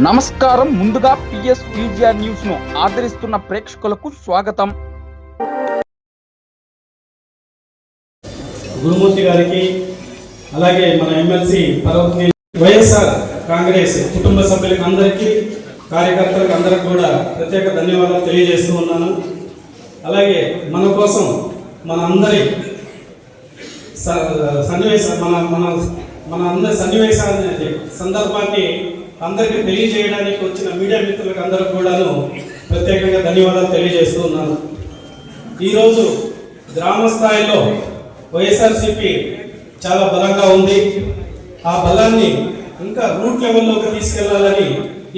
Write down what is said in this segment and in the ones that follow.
నమస్కారం. ముందుగా PS VGR న్యూస్ను ఆదరిస్తున్న ప్రేక్షకులకు స్వాగతం. గురుమూర్తి గారికి అలాగే మన ఎమ్మెల్సీ పర్వతి వైఎస్ఆర్ కాంగ్రెస్ కుటుంబ సభ్యులకు అందరికీ కార్యకర్తలకు అందరికి కూడా ప్రత్యేక ధన్యవాదాలు తెలియజేస్తూ ఉన్నాను. అలాగే మన కోసం మన అందరి స- సన్నివేశ మన మన మన అందరి సన్నివేశాన్ని సందర్భాన్ని అందరికీ తెలియజేయడానికి వచ్చిన మీడియా మిత్రులకు అందరికి కూడాను ప్రత్యేకంగా ధన్యవాదాలు తెలియజేస్తూ ఉన్నాను. ఈరోజు గ్రామ స్థాయిలో వైఎస్ఆర్సిపి చాలా బలంగా ఉంది. ఆ బలాన్ని ఇంకా రూట్ లెవెల్లోకి తీసుకెళ్ళాలని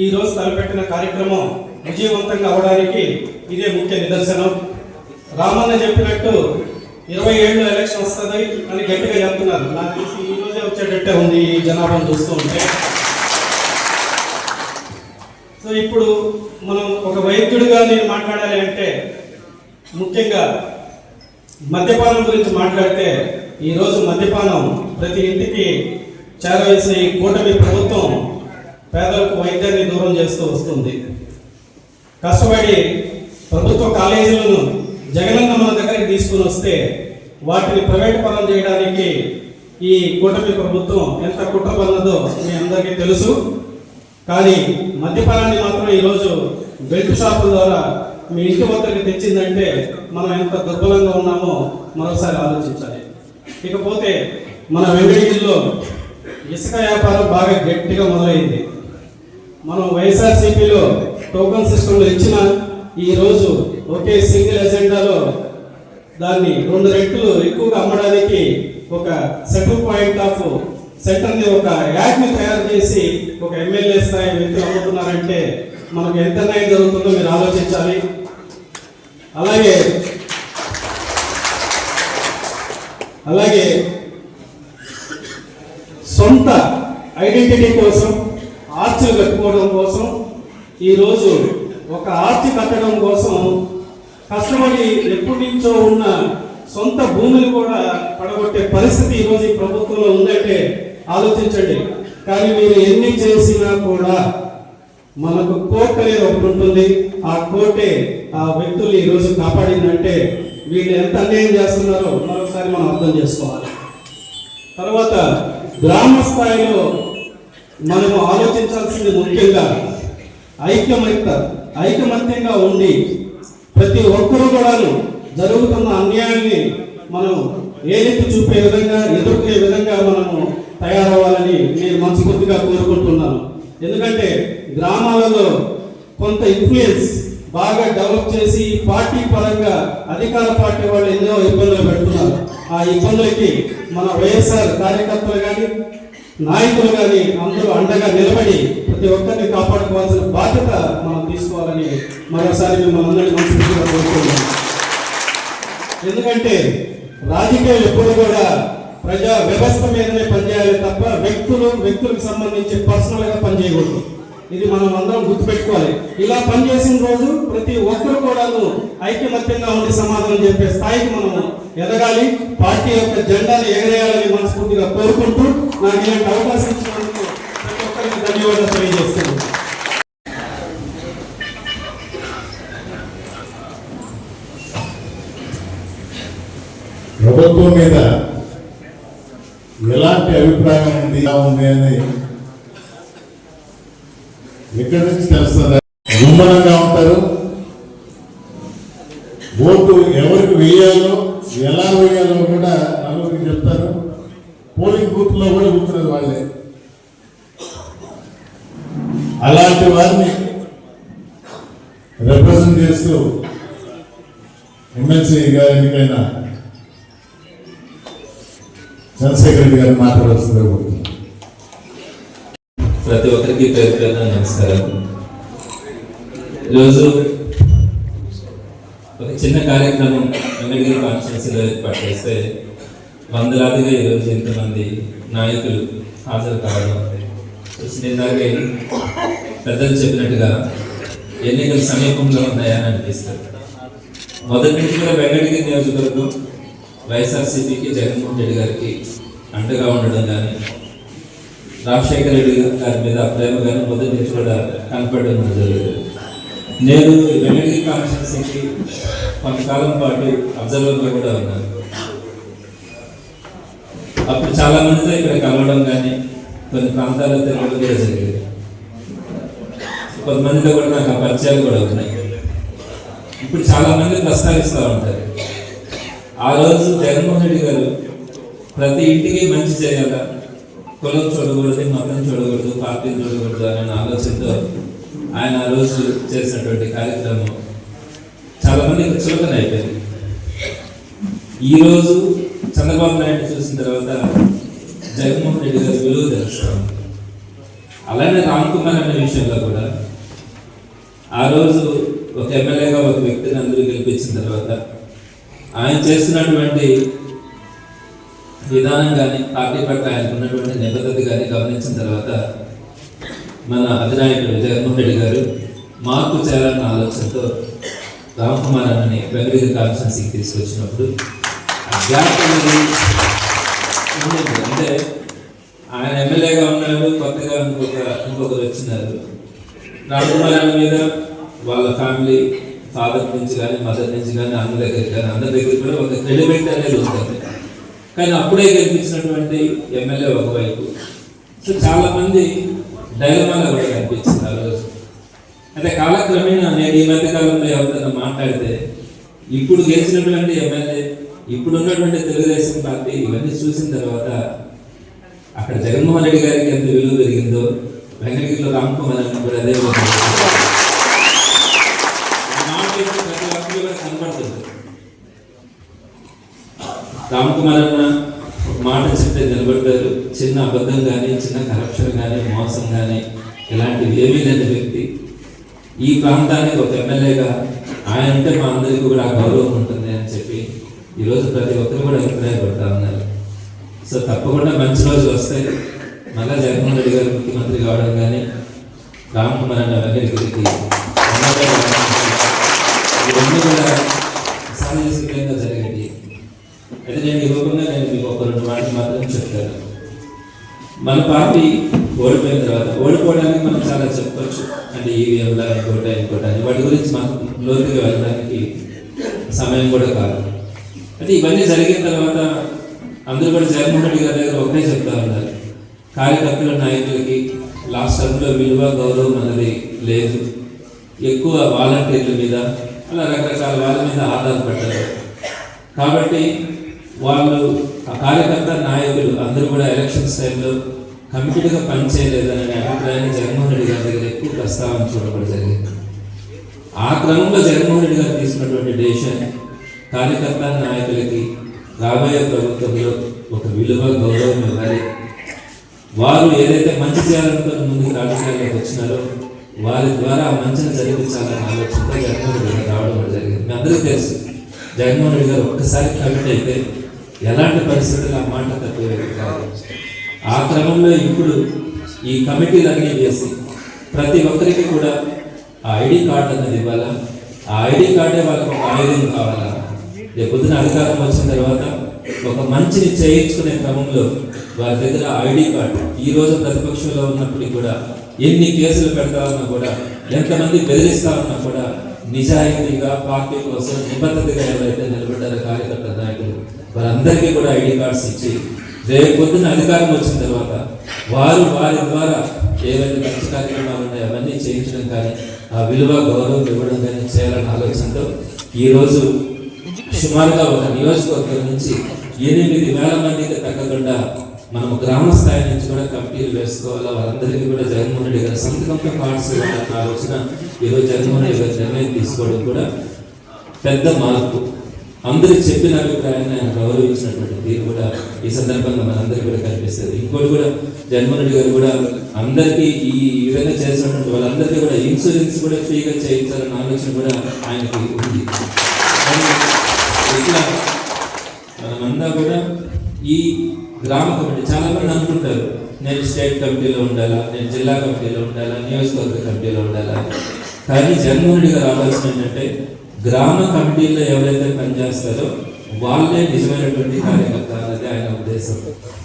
ఈ రోజు తలపెట్టిన కార్యక్రమం విజయవంతంగా అవడానికి ఇదే ముఖ్య నిదర్శనం. రామన్న చెప్పినట్టు ఇరవై ఏళ్ళు ఎలక్షన్ వస్తుంది అని గట్టిగా చెప్తున్నారు. నాకు తెలిసి ఈ రోజే వచ్చేటట్టే ఉంది ఈ జనాభాను చూస్తూ ఉంటే. సో ఇప్పుడు మనం ఒక వైద్యుడిగా నేను మాట్లాడాలి అంటే ముఖ్యంగా మద్యపానం గురించి మాట్లాడితే ఈరోజు మద్యపానం ప్రతి ఇంటికి చేరవేసిన ఈ కూటమి ప్రభుత్వం పేదలకు వైద్యాన్ని దూరం చేస్తూ వస్తుంది. కష్టపడి ప్రభుత్వ కాలేజీలను జగనన్న మన దగ్గరికి తీసుకుని వస్తే వాటిని ప్రైవేట్ పరం చేయడానికి ఈ కూటమి ప్రభుత్వం ఎంత కుట్ర పన్నదో మీ అందరికీ తెలుసు. కానీ మద్యపానాన్ని మాత్రం ఈరోజు బెల్ట్ షాపుల ద్వారా మీ ఇంటి వద్దకు తెచ్చిందంటే మనం ఎంత దుర్బలంగా ఉన్నామో మరోసారి ఆలోచించాలి. ఇకపోతే మన వెంకటగిరిలో ఇసుక వ్యాపారం బాగా గట్టిగా మొదలైంది. మనం వైఎస్ఆర్సీపీలో టోకన్ సిస్టంలో ఇచ్చిన ఈరోజు ఒకే సింగిల్ ఎజెండాలో దాన్ని రెండు రెట్లు ఎక్కువగా అమ్మడానికి ఒక సెటిల్ పాయింట్ ఆఫ్ సెంటర్ని ఒక యాడ్ని తయారు చేసి ఒక ఎమ్మెల్యే స్థాయి వ్యక్తులు అమ్ముతున్నారంటే మనకు ఎంత న్యాయం జరుగుతుందో మీరు ఆలోచించాలి. అలాగే అలాగే సొంత ఐడెంటిటీ కోసం ఆర్చిలు కట్టుకోవడం కోసం ఈరోజు ఒక ఆర్చి కట్టడం కోసం కష్టపడి ఎప్పటి నుంచో ఉన్న సొంత భూమిని కూడా పడగొట్టే పరిస్థితి ఈరోజు ఈ ప్రభుత్వంలో ఉందంటే ఆలోచించండి. కానీ మీరు ఎన్ని చేసినా కూడా మనకు కోర్టు అనేది ఒకటి ఉంటుంది. ఆ కోర్టే ఆ వ్యక్తులు ఈరోజు కాపాడిందంటే వీళ్ళు ఎంత అన్యాయం చేస్తున్నారో మరొకసారి మనం అర్థం చేసుకోవాలి. తర్వాత గ్రామ స్థాయిలో మనము ఆలోచించాల్సింది ముఖ్యంగా ఐక్యమత్య ఐకమత్యంగా ఉండి ప్రతి ఒక్కరూ కూడాను జరుగుతున్న అన్యాయాన్ని మనం ఏలింపు చూపే విధంగా ఎదుర్కొనే విధంగా మనము తయారవ్వాలని నేను మనస్ఫూర్తిగా కోరుకుంటున్నాను. ఎందుకంటే గ్రామాలలో కొంత ఇన్ఫ్లుయెన్స్ బాగా డెవలప్ చేసి పార్టీ పరంగా అధికార పార్టీ వాళ్ళు ఎన్నో ఇబ్బందులు పెడుతున్నారు. ఆ ఇబ్బందులకి మన వైఎస్ఆర్ కార్యకర్తలు కానీ నాయకులు కానీ అందరూ అండగా నిలబడి ప్రతి ఒక్కరిని కాపాడుకోవాల్సిన బాధ్యత మనం తీసుకోవాలని మరోసారి మిమ్మల్ని అందరినీ మనస్ఫూర్తిగా కోరుకుంటున్నాను. ఎందుకంటే రాజకీయాలు ఎప్పుడు కూడా ప్రజా వ్యవస్థ మీదనే పనిచేయాలి తప్ప వ్యక్తులు వ్యక్తులకు సంబంధించి పర్సనల్గా పనిచేయకూడదు. ఇది మనం అందరం గుర్తుపెట్టుకోవాలి. ఇలా పనిచేసిన రోజు ప్రతి ఒక్కరు కూడాను ఐక్యమత్యంగా ఉండి సమాధానం చెప్పే స్థాయికి మనము ఎదగాలి. పార్టీ యొక్క జెండాను ఎగరేయాలని మనస్ఫూర్తిగా కోరుకుంటూ నాకు ఇలాంటి అవకాశం ఇచ్చినందుకు ప్రతి ఒక్కరికి ధన్యవాదాలు తెలియజేస్తున్నాను. ప్రభుత్వం మీద ఎలాంటి అభిప్రాయం ఉంది ఉంది అని ఎక్కడి నుంచి తెలుస్తుంది? గుమ్మనంగా ఉంటారు. ఓటు ఎవరికి వేయాలో ఎలా వేయాలో కూడా నలుగురికి చెప్తారు. పోలింగ్ బూత్లో కూడా కూర్చున్నారు వాళ్ళే. అలాంటి వారిని రిప్రజెంట్ చేస్తూ ఎమ్మెల్సీగా ఎన్నికైనా చంద్రశేఖర్ రెడ్డి గారు మాట్లాడాల్సిందే ప్రతి ఒక్కరికి పేరు పేరున నమస్కారం. ఈరోజు ఒక చిన్న కార్యక్రమం వెంకటగిరి కాన్స్టిట్యున్సీలో ఏర్పాటు చేస్తే వందలాదిగా ఈరోజు ఎంతమంది నాయకులు హాజరు కావడం చూసి ఇందాకే పెద్దలు చెప్పినట్టుగా ఎన్నికలు సమీపంలో ఉన్నాయని అనిపిస్తారు మొదటి నుంచి కూడా వెంకటగిరి నియోజకవర్గం వైఎస్ఆర్సీపీకి జగన్మోహన్ రెడ్డి గారికి అండగా ఉండడం కానీ రాజశేఖర రెడ్డి గారి మీద ప్రేమ కానీ మొదటి నుంచి కూడా కనపడడం జరిగింది నేను వెంకటగిరి కాన్స్టిట్యూన్సీకి కొంతకాలం పాటు అబ్జర్వర్గా కూడా ఉన్నాను. అప్పుడు చాలామందితో ఇక్కడ కలవడం కానీ కొన్ని ప్రాంతాల్లో తిరగడం కూడా జరిగింది. కొంతమందితో కూడా నాకు ఆ పరిచయాలు కూడా ఉన్నాయి. ఇప్పుడు చాలా మంది ప్రస్తావిస్తూ ఉంటారు. ఆ రోజు జగన్మోహన్ రెడ్డి గారు ప్రతి ఇంటికి మంచి చేయాల. కులం చూడకూడదు మతం చూడకూడదు పార్టీని చూడకూడదు అనే ఆలోచనతో ఆయన ఆ రోజు చేసినటువంటి కార్యక్రమం చాలా మందికి చులకన అయిపోయింది. ఈరోజు చంద్రబాబు నాయుడు చూసిన తర్వాత జగన్మోహన్ రెడ్డి గారు విలువ తెలుస్తాం అలానే రామ్ కుమార్ అనే విషయంలో కూడా ఆ రోజు ఒక ఎమ్మెల్యేగా ఒక వ్యక్తిని అందరూ గెలిపించిన తర్వాత ఆయన చేస్తున్నటువంటి విధానం కానీ పార్టీ పట్ల ఆయనకు ఉన్నటువంటి నిబద్ధత కానీ గమనించిన తర్వాత మన అధినాయకుడు జగన్మోహన్ రెడ్డి గారు మార్పు చేయాలన్న ఆలోచనతో రామ్ కుమార్ అన్నని వెంకటగిరి కాన్స్టిట్యున్సీకి తీసుకొచ్చినప్పుడు గ్యాప్ అనేది ఉండేది. అంటే ఆయన ఎమ్మెల్యేగా ఉన్నాడు కొత్తగా ఇంకొక ఇంకొకరు వచ్చినారు రామ్ కుమార్ అన్న మీద వాళ్ళ ఫ్యామిలీ ఫాదర్ నుంచి కానీ మదర్ నుంచి కానీ అన్న దగ్గర కానీ అందరి దగ్గర కూడా ఒక ఎలిమెంట్ అనేది ఉంటుంది. కానీ అప్పుడే కనిపించినటువంటి ఎమ్మెల్యే ఒకవైపు. సో చాలామంది డైలమాలో కూడా కనిపించింది ఆ రోజు. అయితే కాలక్రమేణా నేను ఈ మధ్య కాలంలో ఎవరితో మాట్లాడితే ఇప్పుడు గెలిచినటువంటి ఎమ్మెల్యే ఇప్పుడు ఉన్నటువంటి తెలుగుదేశం పార్టీ ఇవన్నీ చూసిన తర్వాత అక్కడ జగన్మోహన్ రెడ్డి గారికి ఎంత విలువ పెరిగిందో వెంకటగిరిలో రామ్ కుమార్ అని కూడా అదే విధంగా ఆ మాట ఇప్పుడు ప్రతి ఒక్కరిలో కూడా కనపడుతుంది రామ్ కుమార్ అన్న ఒక మాట చెప్తే నిలబడ్డారు. చిన్న అబద్ధం కానీ చిన్న కరప్షన్ కానీ మోసం కానీ ఇలాంటివి ఏమీ లేని వ్యక్తి. ఈ ప్రాంతానికి ఒక ఎమ్మెల్యేగా ఆయన అంటే మా అందరికీ కూడా ఆ గౌరవం ఉంటుంది అని చెప్పి ఈరోజు ప్రతి ఒక్కరు కూడా అభిప్రాయపడతా ఉన్నారు. సో తప్పకుండా మంచి రోజులు వస్తాయి. మళ్ళా జగన్మోహన్ రెడ్డి గారు ముఖ్యమంత్రి కావడం కానీ రామ్ కుమార్ అన్న వెంకటగిరికి ఇవన్నీ కూడా మన పార్టీ ఓడిపోయిన తర్వాత ఓడిపోవడానికి మనం చాలా చెప్పచ్చు. అంటే ఈవీఎంలా ఇంకోట ఇంకోట అని. వాటి గురించి మనం లోతుగా వెళ్ళడానికి సమయం కూడా కాదు. అయితే ఇవన్నీ జరిగిన తర్వాత అందరూ కూడా జగన్మోహన్ రెడ్డి గారి దగ్గర ఒకటే చెప్తా ఉన్నారు. కార్యకర్తల నాయకులకి లాస్ట్ టర్మ్లో విలువ గౌరవం అనేది లేదు. ఎక్కువ వాలంటీర్ల మీద అలా రకరకాల వాళ్ళ మీద ఆధారపడ్డారు. కాబట్టి వాళ్ళు ఆ కార్యకర్త నాయకులు అందరూ కూడా ఎలక్షన్స్ టైంలో కమిటెడ్గా పనిచేయలేదనే అభిప్రాయాన్ని జగన్మోహన్ రెడ్డి గారి దగ్గర ఎక్కువ ప్రస్తావన చూడబడి జరిగింది ఆ క్రమంలో జగన్మోహన్ రెడ్డి గారు తీసుకున్నటువంటి డెసిషన్ కార్యకర్త నాయకులకి రాబోయే ప్రభుత్వంలో ఒక విలువ గౌరవం ఇవ్వాలి. వారు ఏదైతే మంచి చేయాలనుకుని ముందుకు రాజకీయాల్లోకి వచ్చినారో వారి ద్వారా మంచిని జరిపించాలనే ఆలోచనతో జగన్మోహన్ రెడ్డి గారు రావడం జరిగింది. మీ అందరికీ తెలుసు జగన్మోహన్ రెడ్డి గారు ఒక్కసారి కమిట్ అయితే ఎలాంటి పరిస్థితులు ఆ మాట తప్పేది కాదు ఆ క్రమంలో ఇప్పుడు ఈ కమిటీలన్నీ చేసి ప్రతి ఒక్కరికి కూడా ఆ ఐడి కార్డు అన్నది ఇవ్వాలా? ఆ ఐడి కార్డే వాళ్ళకి ఒక ఆయుధం కావాలా? రేపు పొద్దున అధికారం వచ్చిన తర్వాత ఒక మంచిని చేయించుకునే క్రమంలో వారి దగ్గర ఐడి కార్డు ఈ రోజు ప్రతిపక్షంలో ఉన్నప్పటికీ కూడా ఎన్ని కేసులు పెడతా ఉన్నా కూడా ఎంతమంది బెదిరిస్తా ఉన్నా కూడా నిజాయితీగా పార్టీ కోసం నిబద్ధతగా ఎవరైతే నిలబడ్డారో కార్యకర్త నాయకులు వారందరికీ కూడా ఐడి కార్డ్స్ ఇచ్చి రేపు పొద్దున అధికారం వచ్చిన తర్వాత వారు వారి ద్వారా ఏవైతే మంచి కార్యక్రమాలు ఉన్నాయో అవన్నీ చేయించడం కానీ ఆ విలువ గౌరవం ఇవ్వడం కానీ చేయాలని ఆలోచనతో ఈరోజు సుమారుగా ఒక నియోజకవర్గం నుంచి ఎనిమిది వేల మందికి తగ్గకుండా మనం గ్రామ స్థాయి నుంచి కూడా కమిటీలు వేసుకోవాలా? వారందరికీ కూడా జగన్మోహన్ రెడ్డి గారి సంతకంతో కార్డ్స్ ఇవ్వాలన్న ఆలోచన ఈరోజు జగన్మోహన్ రెడ్డి గారి నిర్ణయం తీసుకోవడం కూడా పెద్ద మార్పు. అందరూ చెప్పిన అభిప్రాయాన్ని ఆయన గౌరవించినటువంటి తీరు కూడా ఈ సందర్భంగా మనందరికీ కూడా కనిపిస్తుంది. ఇంకోటి కూడా జగన్మోహన్ రెడ్డి గారు కూడా అందరికీ ఈ విధంగా చేసినటువంటి వాళ్ళందరికీ కూడా ఇన్సూరెన్స్ కూడా ఫ్రీగా చేయించాలన్న ఆలోచన కూడా ఆయనకి ఉంది. ఇట్లా మనమంతా కూడా ఈ గ్రామ కమిటీ చాలా మంది అనుకుంటారు నేను స్టేట్ కమిటీలో ఉండాలా నేను జిల్లా కమిటీలో ఉండాలా నియోజకవర్గ కమిటీలో ఉండాలా? కానీ జగన్మోహన్ రెడ్డి గారు ఆలోచన ఏంటంటే గ్రామ కమిటీల్లో ఎవరైతే పనిచేస్తారో వాళ్ళే నిజమైనటువంటి కార్యకర్త అన్నది ఆయన ఉద్దేశం.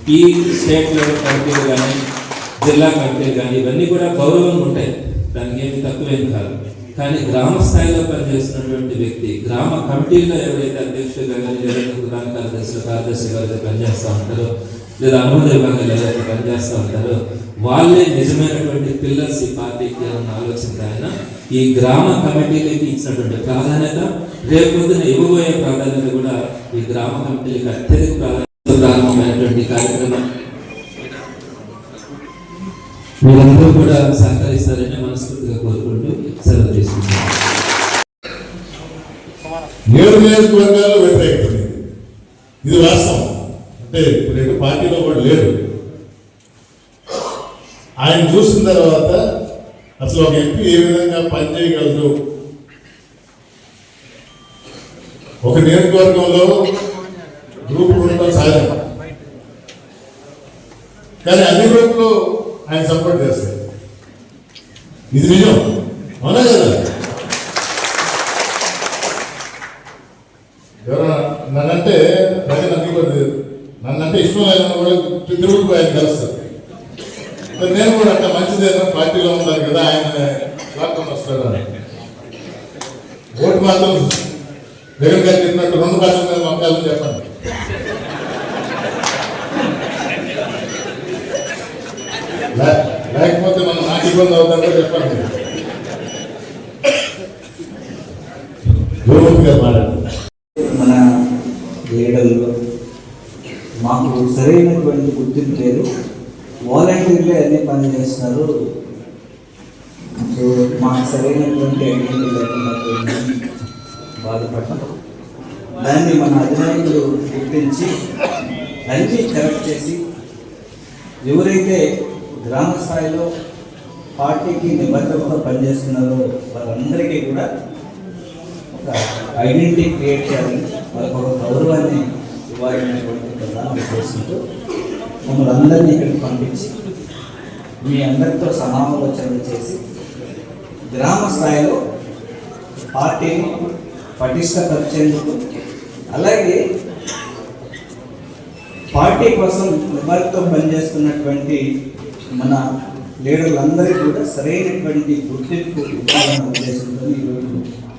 ఈ స్టేట్ లెవెల్ కమిటీలు కానీ జిల్లా కమిటీలు కానీ ఇవన్నీ కూడా గౌరవంగా ఉంటాయి. దానికి ఏమి తక్కువేం కాదు. కానీ గ్రామ స్థాయిలో పనిచేస్తున్నటువంటి వ్యక్తి గ్రామ కమిటీలో ఎవరైతే అధ్యక్షులుగా కానీ లేదా గ్రామ కార్యదర్శులు కార్యదర్శులుగా అయితే పనిచేస్తూ ఉంటారో లేదా అనుమతి విభాగాలు ఎవరైతే పనిచేస్తూ ఉంటారో వాళ్ళే నిజమైనటువంటి పిల్లర్స్ ఈ పార్టీకి అన్న ఆలోచన ఆయన ఈ గ్రామ కమిటీలకి ఇచ్చినటువంటి ప్రాధాన్యత రేపు పొద్దున ఇవ్వబోయే ప్రాధాన్యత కూడా ఈ గ్రామ కమిటీలకు అత్యధిక ప్రాధాన్యత ప్రారంభమైనటువంటి కార్యక్రమం. మీరందరూ కూడా సహకరిస్తారని మనస్ఫూర్తిగా కోరుకుంటూ సెలవు తీసుకుంటాను ఏడు నియోజకవర్గాల్లో వ్యతిరేకత ఇది వాస్తవం. అంటే ఇప్పుడు పార్టీలో కూడా లేడు ఆయన చూసిన తర్వాత అసలు ఒక ఎంపీ ఏ విధంగా పనిచేయగలదు ఒక నియోజకవర్గంలో గ్రూప్ ఉండడం సహజం కానీ అన్ని గ్రూపులు ఆయన సపోర్ట్ చేస్తాయి. ఇది నిజం. అవునా కదా ఎవరైనా నన్నంటే ప్రజలు అన్ని కూడా నన్నంటే ఇష్టం లేదని కూడా తిరుగుడు ఆయన కలుస్తారు. మరి నేను కూడా అంత మంచిదేనా పార్టీలో ఉన్నారు కదా ఆయన లాక్కొని వస్తాడు ఓటు మాత్రం జగన్ గారు చెప్పినట్టు రెండు భాషల మీద పంపాలని చెప్పండి. లేకపోతే మనం నాకు ఇబ్బంది అవుతుందో చెప్పండి. మన లీడర్లు మాకు సరైనటువంటి గుర్తింపు లేదు. వాలంటీర్లే అన్ని పని చేస్తున్నారు? సో మాకు సరైనటువంటి ఐడెంటిటీ లేకుండా బాధపడటం దాన్ని మన అధినాయకులు గుర్తించి అన్ని కరెక్ట్ చేసి ఎవరైతే గ్రామ స్థాయిలో పార్టీకి నిబద్ధతతో పనిచేస్తున్నారో వాళ్ళందరికీ కూడా ఒక ఐడెంటిటీ క్రియేట్ చేయాలని వాళ్ళకు ఒక గౌరవాన్ని ఇవ్వాలనేటువంటి ప్రధాన ఉద్దేశంతో మమ్మల్ని అందరినీ ఇక్కడికి పంపించి మీ అందరితో సమాలోచనలు చేసి గ్రామ స్థాయిలో పార్టీని పటిష్టపరిచేందుకు అలాగే పార్టీ కోసం నిబద్ధతో పనిచేస్తున్నటువంటి మన లీడర్లందరికీ కూడా సరైనటువంటి గుర్తింపు ఇవ్వాలన్న ఉద్దేశంతో ఈరోజు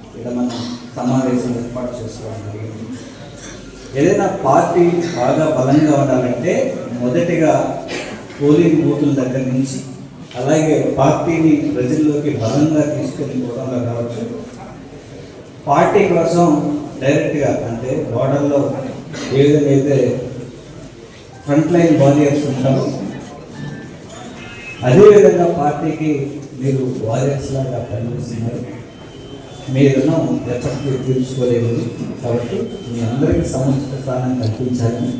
ఇక్కడ మనం సమావేశం ఏర్పాటు చేసుకోవడం జరిగింది. ఏదైనా పార్టీ బాగా బలంగా ఉండాలంటే మొదటిగా పోలింగ్ బూతుల దగ్గర నుంచి అలాగే పార్టీని ప్రజల్లోకి బలంగా తీసుకొని పోవడంలో కావచ్చు. పార్టీ కోసం డైరెక్ట్గా అంటే బోర్డర్లో ఏ విధంగా అయితే ఫ్రంట్ లైన్ వారియర్స్ ఉంటారో అదేవిధంగా పార్టీకి మీరు వారియర్స్ లాగా పనిచేస్తున్నారు. మీ రుణం ఎప్పటికీ తీర్చుకోలేదు కాబట్టి మీ అందరికీ సముచిత స్థానం కల్పించాలని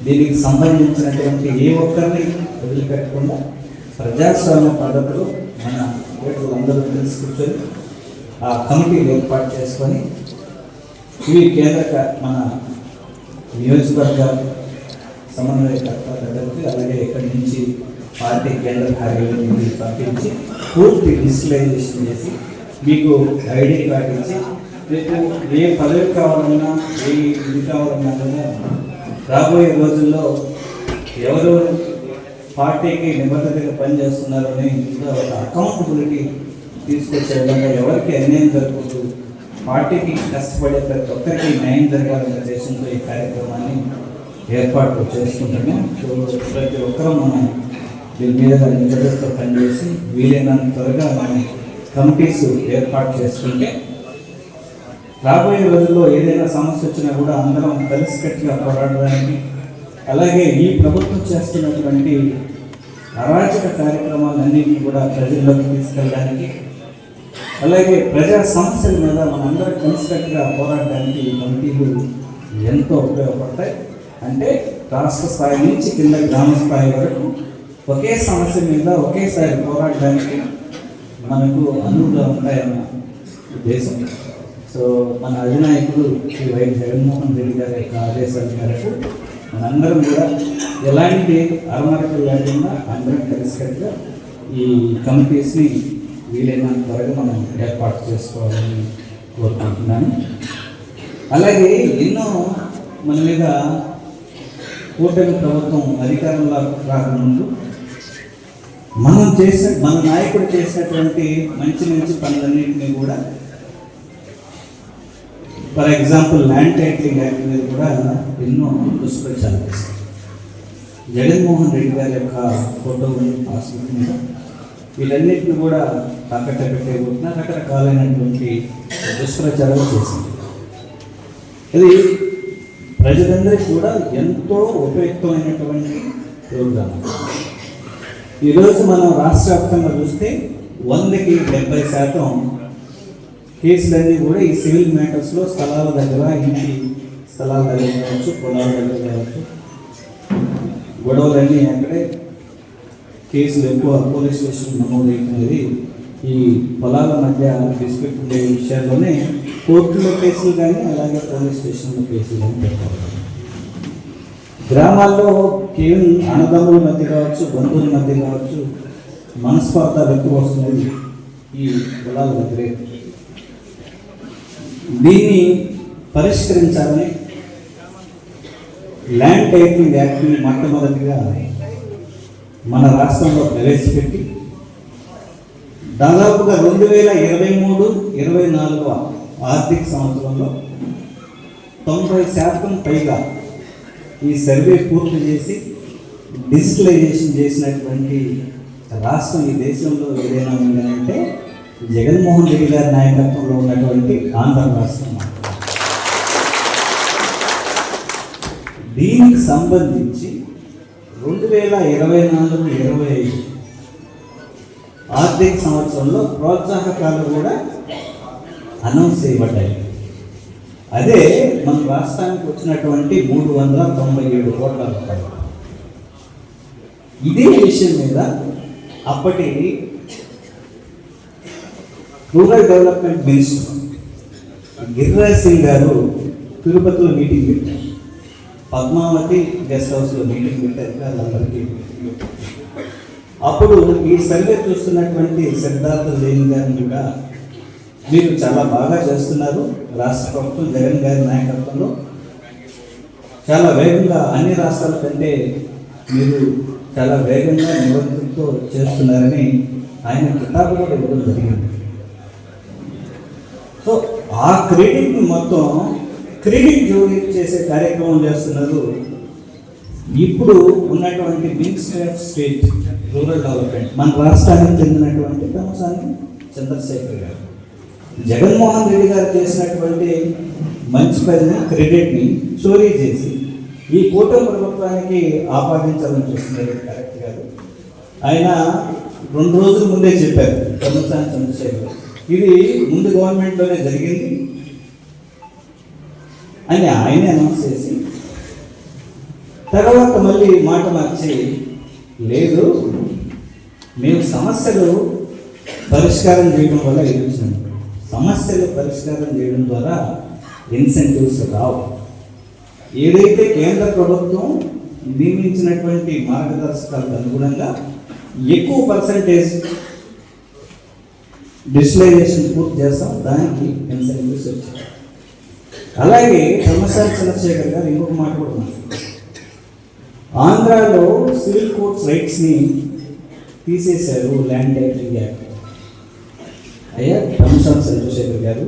దీనికి సంబంధించినటువంటి ఏ ఒక్కరిని వదిలిపెట్టకుండా ప్రజాస్వామ్య పద్ధతిలో మన ఓటర్లందరూ అందరూ కూర్చొని ఆ కమిటీ ఏర్పాటు చేసుకొని ఇవి కేంద్రక మన నియోజకవర్గ సమన్వయకర్త దగ్గరికి అలాగే ఇక్కడి నుంచి పార్టీ కేంద్ర కార్యాలయం పంపించి పూర్తి డిజిటలైజేషన్ చేసి మీకు ఐడి కార్డు ఇచ్చి రేపు ఏ పదవి కావాలన్నా ఏ ఇది కావాలన్నా కూడా రాబోయే రోజుల్లో ఎవరు పార్టీకి నిబద్ధతగా పనిచేస్తున్నారని అని ఒక అకౌంటబిలిటీ తీసుకొచ్చే విధంగా ఎవరికి అన్యాయం జరగకూడదు. పార్టీకి కష్టపడే ప్రతి ఒక్కరికి న్యాయం జరగాలనే ఉద్దేశంతో ఈ కార్యక్రమాన్ని ఏర్పాటు చేసుకుంటున్నాం సో ప్రతి ఒక్కరూ మనం దీని మీద నిబద్ధతతో పనిచేసి వీలైనంత త్వరగా మనం కమిటీస్ ఏర్పాటు చేసుకుంటే రాబోయే రోజుల్లో ఏదైనా సమస్య వచ్చినా కూడా అందరం కలిసికట్టుగా పోరాడడానికి అలాగే ఈ ప్రభుత్వం చేస్తున్నటువంటి అరాచక కార్యక్రమాలన్నింటినీ కూడా ప్రజల్లోకి తీసుకెళ్ళడానికి అలాగే ప్రజా సమస్యల మీద మనందరం కలిసికట్టుగా పోరాడడానికి ఈ కమిటీలు ఎంతో ఉపయోగపడతాయి. అంటే రాష్ట్ర స్థాయి నుంచి కింద గ్రామ స్థాయి వరకు ఒకే సమస్య మీద ఒకేసారి పోరాడడానికి మనకు అనువుగా ఉంటాయన్న ఉద్దేశం సో మన అధినాయకుడు శ్రీ వై జగన్మోహన్ రెడ్డి గారి యొక్క ఆదేశాల మేరకు మనందరం కూడా ఎలాంటి అరమరకలు లేకుండా అందరం కలిసికట్టుగా ఈ కమిటీస్ని వీలైనంత త్వరగా మనం ఏర్పాటు చేసుకోవాలని కోరుకుంటున్నాను. అలాగే ఎన్నో మన మీద కూటమి ప్రభుత్వం అధికారంలో రాకముందు మనం చేసే మన నాయకుడు చేసినటువంటి మంచి మంచి పనులన్నింటినీ కూడా for example land titling act మీద కూడా ఎన్నో దుష్ప్రచారం చేశారు. జగన్మోహన్ రెడ్డి గారి యొక్క ఫోటో ఉంది పాస్బుక్ మీద. వీళ్ళన్నింటిని కూడా తాకట్ట పెట్టేయబోతున్న రకరకాలైనటువంటి దుష్ప్రచారం చేసింది ఇది ప్రజలందరికీ కూడా ఎంతో ఉపయుక్తమైనటువంటి ప్రోగ్రామ్ ఈరోజు మనం రాష్ట్ర వ్యాప్తంగా చూస్తే వందకి డెబ్బై శాతం కేసులన్నీ కూడా ఈ సివిల్ మ్యాటర్స్లో స్థలాల దగ్గర ఇంటి స్థలాల దగ్గర కావచ్చు పొలాల దగ్గర కావచ్చు. గొడవలన్నీ అక్కడే. కేసులు ఎక్కువ పోలీస్ స్టేషన్ నమోదవుతున్నది ఈ పొలాల మధ్య డిస్ప్యూట్ ఉండే విషయాల్లోనే కోర్టులో కేసులు కానీ అలాగే పోలీస్ స్టేషన్లో కేసులు కానీ పెట్టారు. గ్రామాల్లో కేవలం అన్నదమ్ముల మధ్య కావచ్చు బంధువుల మధ్య కావచ్చు మనస్పార్థాలు ఎక్కువ వస్తుంది ఈ కులాల దగ్గరే. దీన్ని పరిష్కరించాలని ల్యాండ్ టైటిలింగ్ యాక్ట్ని మొట్టమొదటిగా మన రాష్ట్రంలో ప్రవేశపెట్టి దాదాపుగా రెండు వేల ఇరవై మూడు ఇరవై నాలుగవ ఆర్థిక సంవత్సరంలో తొంభై శాతం పైగా ఈ సర్వే పూర్తి చేసి డిజిటలైజేషన్ చేసినటువంటి రాష్ట్రం ఈ దేశంలో ఏదైనా ఉందంటే జగన్మోహన్ రెడ్డి గారి నాయకత్వంలో ఉన్నటువంటి ఆంధ్ర రాష్ట్రం. దీనికి సంబంధించి రెండు వేల ఇరవై నాలుగు ఇరవై ఐదు ఆర్థిక సంవత్సరంలో ప్రోత్సాహకాలు కూడా అనౌన్స్ చేయబడ్డాయి. అదే మన రాష్ట్రానికి వచ్చినటువంటి మూడు వందల తొంభై ఏడు కోట్ల రూపాయలు. ఇదే విషయం మీద అప్పటి rural development minister Giriraj Singh గారు తిరుపతిలో మీటింగ్ పెట్టారు. పద్మావతి గెస్ట్ హౌస్లో మీటింగ్ పెట్టారు. వాళ్ళందరికీ అప్పుడు ఈ సర్వే చూస్తున్నటువంటి సిద్ధార్థ జైన్ గారిని కూడా మీరు చాలా బాగా చేస్తున్నారు. రాష్ట్ర ప్రభుత్వం జగన్ గారి నాయకత్వంలో చాలా వేగంగా అన్ని రాష్ట్రాల కంటే మీరు చాలా వేగంగా నిబంధనతో చేస్తున్నారని ఆయన కితాబు కూడా ఇవ్వడం జరిగింది. సో ఆ క్రెడిట్ మొత్తం క్రెడిట్ జోడి చేసే కార్యక్రమం చేస్తున్నారు. ఇప్పుడు ఉన్నటువంటి minister of state rural development మన రాష్ట్రానికి చెందినటువంటి పెమసాని చంద్రశేఖర్ గారు. జగన్మోహన్ రెడ్డి గారు చేసినటువంటి మంచి పనిని క్రెడిట్ని చోరీ చేసి ఈ కూటమి ప్రభుత్వానికి ఆపాదించాలని చూస్తున్నారు కరెక్ట్ కాదు ఆయన రెండు రోజుల ముందే చెప్పారు పెమసాని చంద్రశేఖర్ ఇది ముందు గవర్నమెంట్లోనే జరిగింది. అని ఆయనే అనౌన్స్ చేసి తర్వాత మళ్ళీ మాట మార్చి లేదు మేము సమస్యలు పరిష్కారం చేయడం వల్ల ఎదుర్చున్నాం సమస్యలు పరిష్కారం చేయడం ద్వారా ఇన్సెంటివ్స్ రావు. ఏదైతే కేంద్ర ప్రభుత్వం నియమించినటువంటి మార్గదర్శకాలకు అనుగుణంగా ఎక్కువ పర్సంటేజ్ డిజిటలైజేషన్ పూర్తి చేస్తాం దానికి ఇన్సెంటివ్స్ వచ్చాయి. అలాగే బ్రహ్మసారి చంద్రశేఖర్ గారు ఇంకొక మాట కూడా ఆంధ్రాలో సివిల్ కోర్ట్స్ రైట్స్ని తీసేశారు ల్యాండ్ టైటిలింగ్ యాక్ట్. అయ్యా బ్రహ్మసారి చంద్రశేఖర్ గారు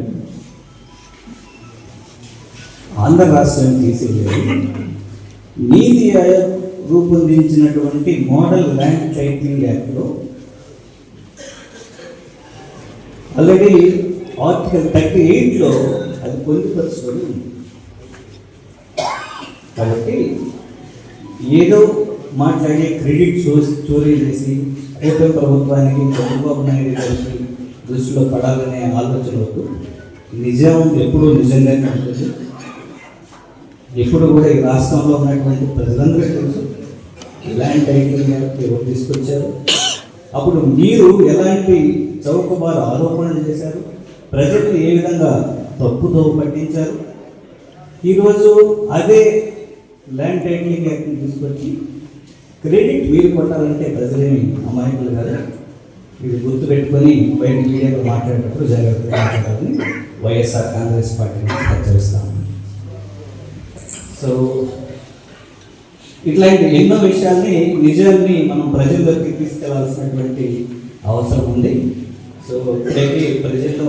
ఆంధ్ర రాష్ట్రాన్ని తీసేయలేదు. నీతి ఆయోగ్ రూపొందించినటువంటి మోడల్ ల్యాండ్ టైటిలింగ్ యాక్ట్లో ఆల్రెడీ ఆర్టికల్ థర్టీ ఎయిట్లో అది పొందుపరచుకొని ఉంది. కాబట్టి ఏదో మాట్లాడే క్రెడిట్ చో చోరీ చేసి కూటమి ప్రభుత్వానికి చంద్రబాబు నాయుడు గారికి దృష్టిలో పడాలనే ఆలోచన వద్దు నిజం ఎప్పుడూ నిజంగానే ఉంటుంది. ఎప్పుడు కూడా ఈ రాష్ట్రంలో ఉన్నటువంటి ప్రజలందరికీ తెలుసు. ఇలాంటి టైటిల్ ఎవరు తీసుకొచ్చారు? అప్పుడు మీరు ఎలాంటి చౌకబారు ఆరోపణలు చేశారు? ప్రజలు ఏ విధంగా తప్పుతో పట్టించారు? ఈరోజు అదే ల్యాండ్ టైటిలింగ్ యాక్ట్ని తీసుకొచ్చి క్రెడిట్ మీరు కొట్టాలంటే ప్రజలేమి అమాయకులు కదా. ఇది గుర్తుపెట్టుకొని బయట మీడియాలో మాట్లాడేటప్పుడు జాగ్రత్తగా మాట్లాడాలని వైఎస్ఆర్ కాంగ్రెస్ పార్టీని హెచ్చరిస్తాము. సో ఇట్లాంటి ఎన్నో విషయాల్ని నిజాన్ని మనం ప్రజల్లోకి తీసుకెళ్ళాల్సినటువంటి అవసరం ఉంది. సో ఇప్పటికీ ప్రజల్లో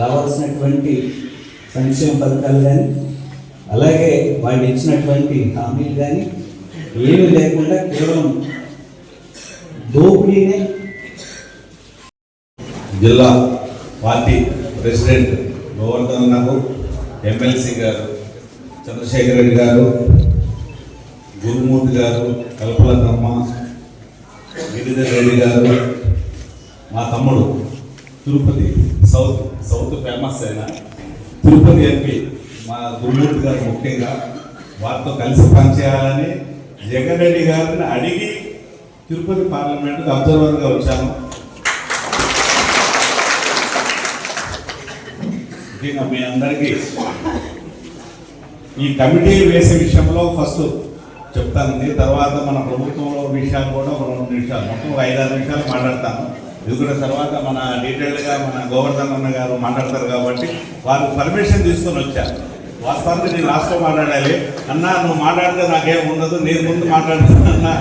రావాల్సినటువంటి సంక్షేమ పథకాలు కానీ అలాగే వాళ్ళు ఇచ్చినటువంటి హామీలు కానీ ఏమీ లేకుండా కేవలం దోపిడీనే జిల్లా పార్టీ ప్రెసిడెంట్ గోవర్ధన్ నాకు ఎమ్మెల్సీ గారు చంద్రశేఖర్ రెడ్డి గారు గురుమూర్తి గారు కల్పలకమ్మ గిరిధర్ రెడ్డి గారు మా తమ్ముడు తిరుపతి సౌత్ సౌత్ ఫేమస్ అయిన తిరుపతి ఎంపీ మా గురుమూర్తి గారు ముఖ్యంగా వారితో కలిసి పనిచేయాలని జగన్ రెడ్డి గారిని అడిగి తిరుపతి పార్లమెంట్కి అబ్జర్వర్గా వచ్చాము. ముఖ్యంగా మీ అందరికీ ఈ కమిటీ వేసే విషయంలో ఫస్ట్ చెప్తానండి తర్వాత మన ప్రభుత్వంలో విషయాలు కూడా ఒక రెండు నిమిషాలు మొత్తం ఒక ఐదారు నిమిషాలు మాట్లాడతాను. ఎందుకంటే తర్వాత మన డీటెయిల్గా మన గోవర్ధన్ అన్న గారు మాట్లాడతారు కాబట్టి వారు పర్మిషన్ తీసుకొని వచ్చారు. వాస్తవానికి నేను లాస్ట్లో మాట్లాడాలి. అన్న నువ్వు మాట్లాడితే నాకేం ఉండదు నేను ముందు మాట్లాడుతున్నా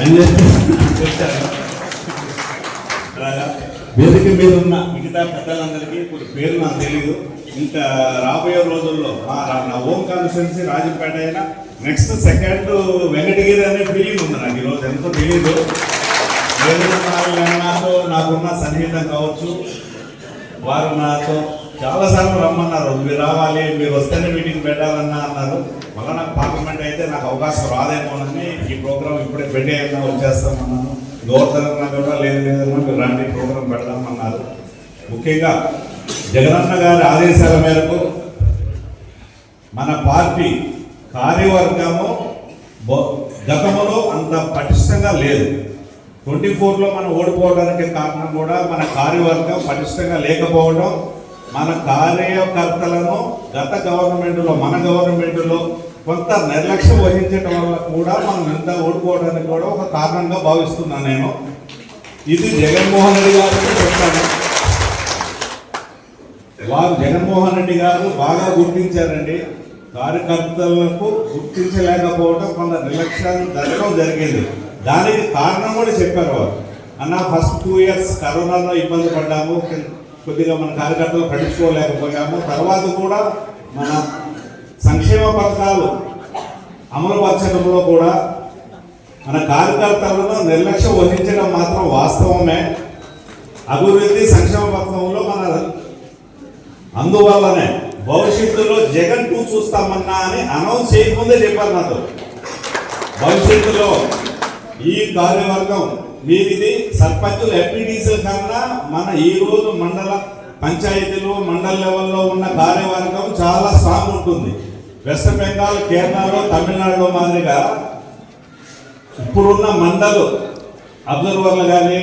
అని చెప్పి వచ్చాను వేదిక మీద ఉన్న మిగతా పెద్దలందరికీ ఇప్పుడు పేరు నాకు తెలియదు ఇంకా రాబోయే రోజుల్లో నా హోమ్ కాన్స్టిట్యున్సీ రాజంపేట అయినా నెక్స్ట్ సెకండ్ వెంకటగిరి అనే ఫీలింగ్ ఉంది నాకు ఈరోజు ఎంతో తెలియదు నాతో నాకున్న సన్నిహితం కావచ్చు. వారు నాతో చాలాసార్లు రమ్మన్నారు. మీరు రావాలి మీరు వస్తేనే మీటింగ్ పెట్టాలన్నా అన్నారు. మళ్ళీ నాకు పార్లమెంట్ అయితే నాకు అవకాశం రాదేమోనని ఈ ప్రోగ్రామ్ ఇప్పుడే పెట్టేయన్నా వచ్చేస్తామన్నాను గోవర్ధన కూడా లేదు లేదన్నా మీరు రండి ప్రోగ్రామ్ పెడదామన్నారు ముఖ్యంగా జగనన్న గారి ఆదేశాల మేరకు మన పార్టీ కార్యవర్గము గతంలో అంత పటిష్టంగా లేదు. ట్వంటీ ఫోర్లో మనం ఓడిపోవడానికి కారణం కూడా మన కార్యవర్గం పటిష్టంగా లేకపోవడం మన కార్యకర్తలను గత గవర్నమెంట్లో మన గవర్నమెంట్లో కొంత నిర్లక్ష్యం వహించడం వల్ల కూడా మనం ఇంత ఓడిపోవడానికి కూడా ఒక కారణంగా భావిస్తున్నాను నేను. ఇది జగన్మోహన్ రెడ్డి గారికి చెప్తాను వారు జగన్మోహన్ రెడ్డి గారు బాగా గుర్తించారండి. కార్యకర్తలకు గుర్తించలేకపోవడం కొంత నిర్లక్ష్యాన్ని జరగడం జరిగింది. దానికి కారణం కూడా చెప్పారు వారు. అన్న ఫస్ట్ టూ ఇయర్స్ కరోనాలో ఇబ్బంది పడ్డాము. కొద్దిగా మన కార్యకర్తలు పట్టించుకోలేకపోయాము. తర్వాత కూడా మన సంక్షేమ పథకాలు అమలుపరచడంలో కూడా మన కార్యకర్తలను నిర్లక్ష్యం వహించడం మాత్రం వాస్తవమే. అభివృద్ధి సంక్షేమ పథకంలో మన అందువల్లనే భవిష్యత్తులో జగన్ టూ చూస్తామన్నా అని అనౌన్స్ చేయకముందే చెప్పారు నాతో. భవిష్యత్తులో ఈ కార్యవర్గం మీది సర్పంచులు ఎంపీటీసీల కన్నా మన ఈ రోజు మండల పంచాయతీలు మండల లెవెల్లో ఉన్న కార్యవర్గం చాలా స్ట్రాంగ్ ఉంటుంది. వెస్ట్ బెంగాల్ కేరళలో తమిళనాడులో మాదిరిగా ఇప్పుడున్న మండలు అబ్జర్వర్లు కానీ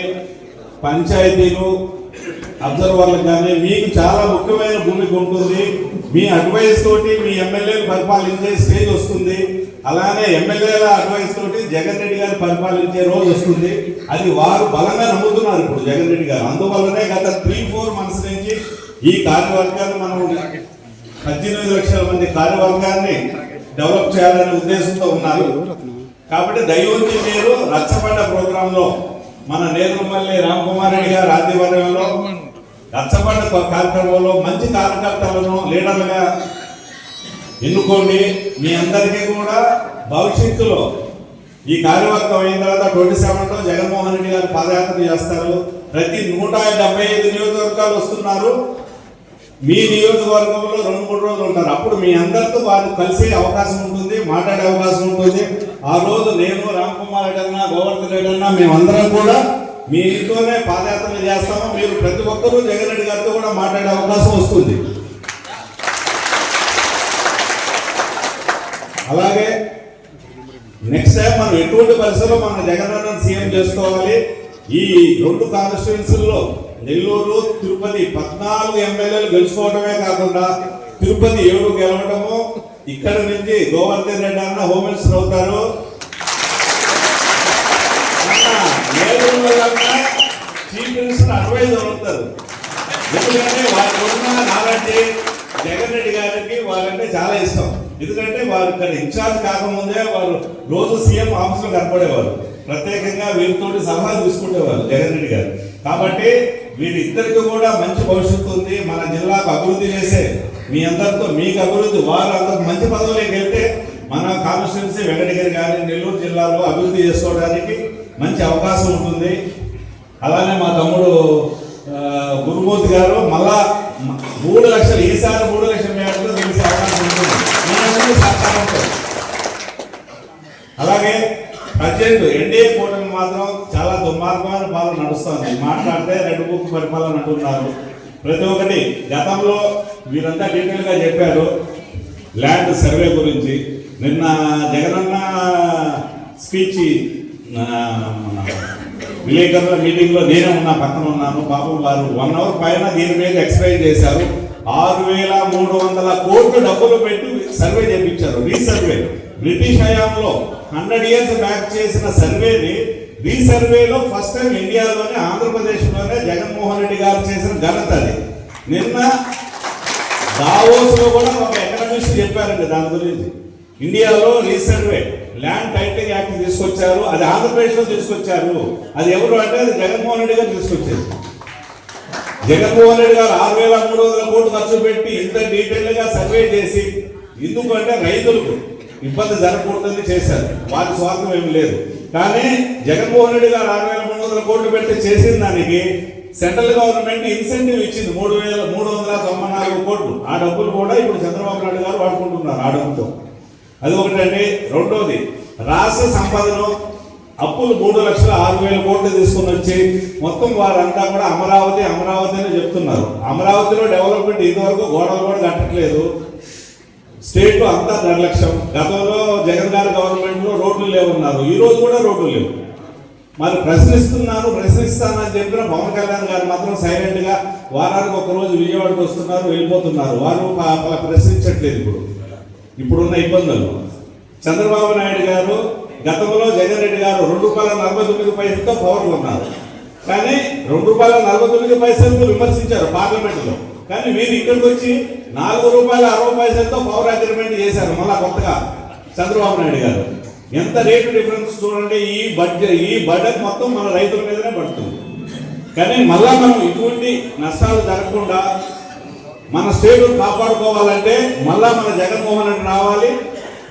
పంచాయతీలు అబ్జర్వర్లకు కానీ మీకు చాలా ముఖ్యమైన భూమికి ఉంటుంది మీ అడ్వైస్ తోటి మీ ఎమ్మెల్యేలు పరిపాలించే స్టేజ్ వస్తుంది. అలానే ఎమ్మెల్యేల అడ్వైస్ తోటి జగన్ రెడ్డి గారు పరిపాలించే రోజు వస్తుంది. అది వారు బలంగా నమ్ముతున్నారు ఇప్పుడు జగన్ రెడ్డి గారు. అందువల్లనే గత త్రీ ఫోర్ మంత్స్ నుంచి ఈ కార్యవర్గాన్ని మనం పద్దెనిమిది లక్షల మంది కార్యవర్గాన్ని డెవలప్ చేయాలనే ఉద్దేశంతో ఉన్నారు. కాబట్టి దైవంతి మీరు రచ్చబండ ప్రోగ్రాంలో మన నేదురుమల్లి రామ్ కుమార్ రెడ్డి గారు ఆధ్వర్యంలో రచ్చబండ కార్యక్రమంలో మంచి కార్యకర్తలను లీడర్లుగా ఎన్నుకోండి. మీ అందరికీ కూడా భవిష్యత్తులో ఈ కార్యవర్గం అయిన తర్వాత ట్వంటీ సెవెన్లో జగన్మోహన్ రెడ్డి గారు పాదయాత్ర చేస్తారు. ప్రతి నూట డెబ్బై ఐదు నియోజకవర్గాలు వస్తున్నారు. మీ నియోజకవర్గంలో రెండు మూడు రోజులు ఉంటారు. అప్పుడు మీ అందరితో వారు కలిసే అవకాశం ఉంటుంది మాట్లాడే అవకాశం ఉంటుంది. ఆ రోజు నేను రామ్ కుమార్ రెడ్డి అన్న గోవర్ధన్ రెడ్డి అన్న మేమందరం కూడా మీతోనే పాదయాత్ర చేస్తాము. మీరు ప్రతి ఒక్కరూ జగన్ రెడ్డి గారితో కూడా మాట్లాడే అవకాశం వస్తుంది. అలాగే నెక్స్ట్ టైం మనం ఎటువంటి పరిస్థితుల్లో మన జగనన్న సీఎం చేసుకోవాలి? ఈ రెండు కాన్స్టిట్యున్సీల్లో నెల్లూరు తిరుపతి పద్నాలుగు ఎమ్మెల్యేలు గెలుచుకోవడమే కాకుండా తిరుపతి ఏడు గెలవడము ఇక్కడ నుంచి గోవర్ధన్ రెడ్డి అన్న హోమ్ మినిస్టర్ అవుతారు. చీఫ్ మినిస్టర్ అడ్వైజర్ అవుతారు ఎందుకంటే వారికి ఉన్న నాలెడ్జ్ జగన్ రెడ్డి గారికి వాళ్ళంటే చాలా ఇష్టం. ఎందుకంటే వారు ఇక్కడ ఇన్ఛార్జ్ కాకముందే వారు రోజు సీఎం ఆఫీస్లో కనపడేవారు. ప్రత్యేకంగా వీరితోటి సలహా తీసుకునేవారు జగన్ రెడ్డి గారు. కాబట్టి వీరిద్దరికి కూడా మంచి భవిష్యత్తు ఉంది. మన జిల్లాకు అభివృద్ధి చేసే మీ అందరితో మీకు అభివృద్ధి వారు అందరికి మంచి పదవులకు వెళ్తే మన కాన్స్టిట్యున్సీ వెంకటగిరి గారి నెల్లూరు జిల్లాలో అభివృద్ధి చేసుకోవడానికి మంచి అవకాశం ఉంటుంది. అలానే మా తమ్ముడు గురుమూర్తి గారు మళ్ళా మూడు లక్షలు ఈసారి మూడు లక్షల మేరకు తెలిసే అవకాశం ఉంటుంది. అలాగే ప్రజెంట్ ఎన్డీఏ కూటమి మాత్రం చాలా దుర్మార్గమైన పాలన నడుస్తుంది. మాట్లాడితే రెండు బుక్ పరిపాలన అంటున్నారు. ప్రతి ఒక్కటి గతంలో వీరంతా డీటెయిల్గా చెప్పారు. ల్యాండ్ సర్వే గురించి. నిన్న జగనన్న స్పీచ్ మన విలేకరుల మీటింగ్లో నేనే ఉన్నా పక్కన ఉన్నాను. బాబు గారు వన్ అవర్ పైన దీని మీద ఎక్స్ప్లెయిన్ చేశారు. ఆరు వేల మూడు వందల కోట్లు డబ్బులు పెట్టి సర్వే చేయించారు రీసర్వే. బ్రిటిష్ హయాంలో హండ్రెడ్ ఇయర్స్ బ్యాక్ చేసిన సర్వేని రీసర్వేలో ఫస్ట్ టైం ఇండియాలోనే ఆంధ్రప్రదేశ్లోనే జగన్మోహన్ రెడ్డి గారు చేసిన ఘనత అది. నిన్న దావోస్లో కూడా ఒక ఎకనామిస్ట్ చెప్పారండి దాని గురించి. ఇండియాలో రీసర్వే. ల్యాండ్ టైటిల్ యాక్ట్ తీసుకొచ్చారు అది ఆంధ్రప్రదేశ్లో తీసుకొచ్చారు. అది ఎవరు అంటే అది జగన్మోహన్ రెడ్డి గారు తీసుకొచ్చారు. జగన్మోహన్ రెడ్డి గారు ఆరు వేల మూడు వందల కోట్లు ఖర్చు పెట్టి ఇంత డీటెయిల్గా సర్వే చేసి ఎందుకంటే రైతులకు ఇబ్బంది జరగకూడదని చేశారు. వారి స్వార్థం ఏమి లేదు. కానీ జగన్మోహన్ రెడ్డి గారు ఆరు వేల మూడు వందల కోట్లు పెట్టి చేసిన దానికి సెంట్రల్ గవర్నమెంట్ ఇన్సెంటివ్ ఇచ్చింది మూడు వేల మూడు వందల తొంభై నాలుగు కోట్లు. ఆ డబ్బులు కూడా ఇప్పుడు చంద్రబాబు నాయుడు గారు వాడుకుంటున్నారు ఆ డబ్బుతో. అది ఒకటండి రెండోది రాష్ట్ర సంపదను అప్పులు మూడు లక్షల ఆరు వేల కోట్లు తీసుకుని వచ్చి మొత్తం వారంతా కూడా అమరావతి అమరావతి అని చెప్తున్నారు. అమరావతిలో డెవలప్మెంట్ ఇంతవరకు గోడలు కూడా కట్టట్లేదు. స్టేట్ అంతా నిర్లక్ష్యం. గతంలో జగన్ గారి గవర్నమెంట్లో రోడ్లు లేవున్నారు. ఈ రోజు కూడా రోడ్లు లేవు. మరి ప్రశ్నిస్తున్నాను ప్రశ్నిస్తానని చెప్పిన పవన్ కళ్యాణ్ గారు మాత్రం సైలెంట్గా వారానికి ఒక రోజు విజయవాడకు వస్తున్నారు వెళ్ళిపోతున్నారు. వారు ప్రశ్నించట్లేదు ఇప్పుడు. ఇప్పుడున్న ఇబ్బందులు. చంద్రబాబు నాయుడు గారు గతంలో జగన్ రెడ్డి గారు రెండు రూపాయల నలభై తొమ్మిది పైసలతో పవర్లు ఉన్నారు. కానీ రెండు రూపాయల నలభై తొమ్మిది పైసలకు విమర్శించారు పార్లమెంట్లో. కానీ మీరు ఇక్కడికి వచ్చి నాలుగు రూపాయల అరవై పైసలతో పవర్ అగ్రిమెంట్ చేశారు మళ్ళా కొత్తగా చంద్రబాబు నాయుడు గారు. ఎంత రేటు డిఫరెన్స్ చూడండి ఈ బడ్జెట్ ఈ బడ్జెట్ మొత్తం మన రైతుల మీదనే పడుతుంది. కానీ మళ్ళా మనం ఇటువంటి నష్టాలు జరగకుండా మన స్టేట్ కాపాడుకోవాలంటే మళ్ళా మన జగన్మోహన్ రెడ్డి రావాలి.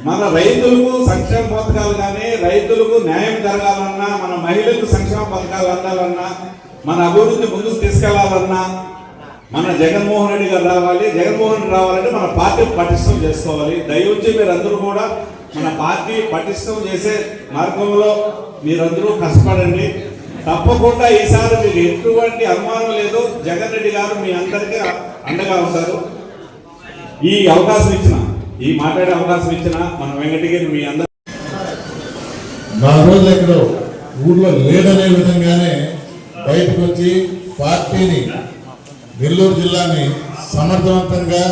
మన రైతులకు సంక్షేమ పథకాలు కానీ రైతులకు న్యాయం జరగాలన్నా మన మహిళలకు సంక్షేమ పథకాలు అందాలన్నా మన అభివృద్ధి ముందుకు తీసుకెళ్ళాలన్నా మన జగన్మోహన్ రెడ్డి గారు రావాలి. జగన్మోహన్ రెడ్డి రావాలంటే మన పార్టీ పటిష్టం చేసుకోవాలి. దయవుంచి మీరందరూ కూడా మన పార్టీ పటిష్టం చేసే మార్గంలో మీరందరూ కష్టపడండి. తప్పకుండా ఈసారి మీకు ఎటువంటి అనుమానం లేదు జగన్ రెడ్డి గారు మీ అందరికీ అండగా ఉంటారు. ఈ అవకాశం ఇచ్చిన ఈ మాట్లాడే అవకాశం ఇచ్చిన మన వెంకటగిరి మీ అందరూ నాలుగు రోజులు ఎక్కడో ఊర్లో లేదనే విధంగానే బయటకు వచ్చి పార్టీని నెల్లూరు జిల్లాని సమర్థవంతంగా